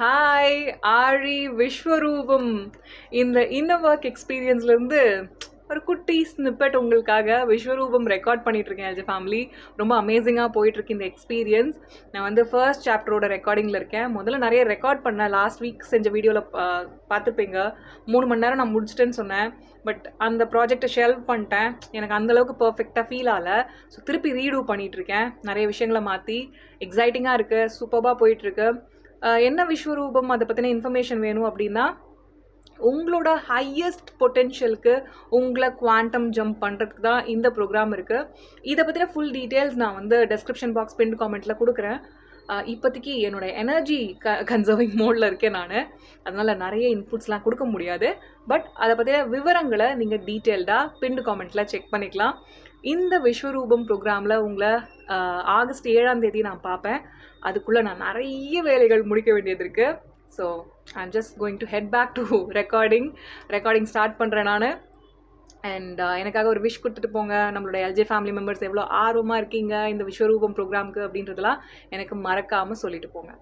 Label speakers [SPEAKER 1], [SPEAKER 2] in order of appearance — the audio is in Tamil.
[SPEAKER 1] ஹாய் ஆழி விஸ்வரூபம் இந்த இன்னர் ஒர்க் எக்ஸ்பீரியன்ஸ்லேருந்து ஒரு குட்டி ஸ்னிப்பட் உங்களுக்காக விஸ்வரூபம் ரெக்கார்ட் பண்ணிகிட்ருக்கேன் இருக்கேன் ஃபேமிலி ரொம்ப அமேசிங்காக போயிட்டுருக்கு இந்த எக்ஸ்பீரியன்ஸ் நான் வந்து ஃபர்ஸ்ட் சாப்டரோட ரெக்கார்டிங்கில் இருக்கேன். முதல்ல நிறைய ரெக்கார்ட் பண்ணேன். லாஸ்ட் வீக் செஞ்ச வீடியோவில் பார்த்துருப்பீங்க. மூணு மணி நேரம் நான் முடிச்சிட்டேன்னு சொன்னேன். பட் அந்த ப்ராஜெக்டை ஷெல்வ் பண்ணிட்டேன். எனக்கு அந்தளவுக்கு பர்ஃபெக்டாக ஃபீல் ஆகலை. ஸோ திருப்பி ரீடூ பண்ணிகிட்ருக்கேன் நிறைய விஷயங்களை மாற்றி எக்ஸைட்டிங்காக இருக்குது சூப்பராக போயிட்டுருக்கு. என்ன விஸ்வரூபம்? அதை பற்றின இன்ஃபர்மேஷன் வேணும் அப்படின்னா உங்களோட ஹையஸ்ட் பொட்டென்ஷியலுக்கு உங்களை குவாண்டம் ஜம்ப் பண்ணுறதுக்கு தான் இந்த ப்ரோக்ராம் இருக்குது இதை பற்றின ஃபுல் டீட்டெயில்ஸ் நான் வந்து டெஸ்கிரிப்ஷன் பாக்ஸ் பின் காமெண்ட்டில் கொடுக்குறேன். இப்போதைக்கு என்னோட எனர்ஜி க கன்சர்விங் மோடில் இருக்கேன் நான். அதனால் நிறைய இன்புட்ஸ்லாம் கொடுக்க முடியாது. பட் அதை பற்றின விவரங்களை நீங்கள் டீட்டெயில்டாக பின் காமெண்ட்டில் செக் பண்ணிக்கலாம். இந்த விஸ்வரூபம் ப்ரோக்ராமில் உங்களை ஆகஸ்ட் ஏழாம் தேதி நான் பார்ப்பேன் அதுக்குள்ளே நான் நிறைய வேலைகள் முடிக்க வேண்டியது இருக்குது so I'm just going to head back to recording recording start பண்ணுறேன் நான். அண்ட் எனக்காக ஒரு விஷ் கொடுத்துட்டு போங்க. நம்மளோட எல்ஜே ஃபேமிலி மெம்பர்ஸ் எவ்வளோ ஆர்வமாக இருக்கீங்க இந்த விஸ்வரூபம் ப்ரோக்ராம்க்கு அப்படின்றதெல்லாம் எனக்கு மறக்காமல் சொல்லிட்டு போங்க.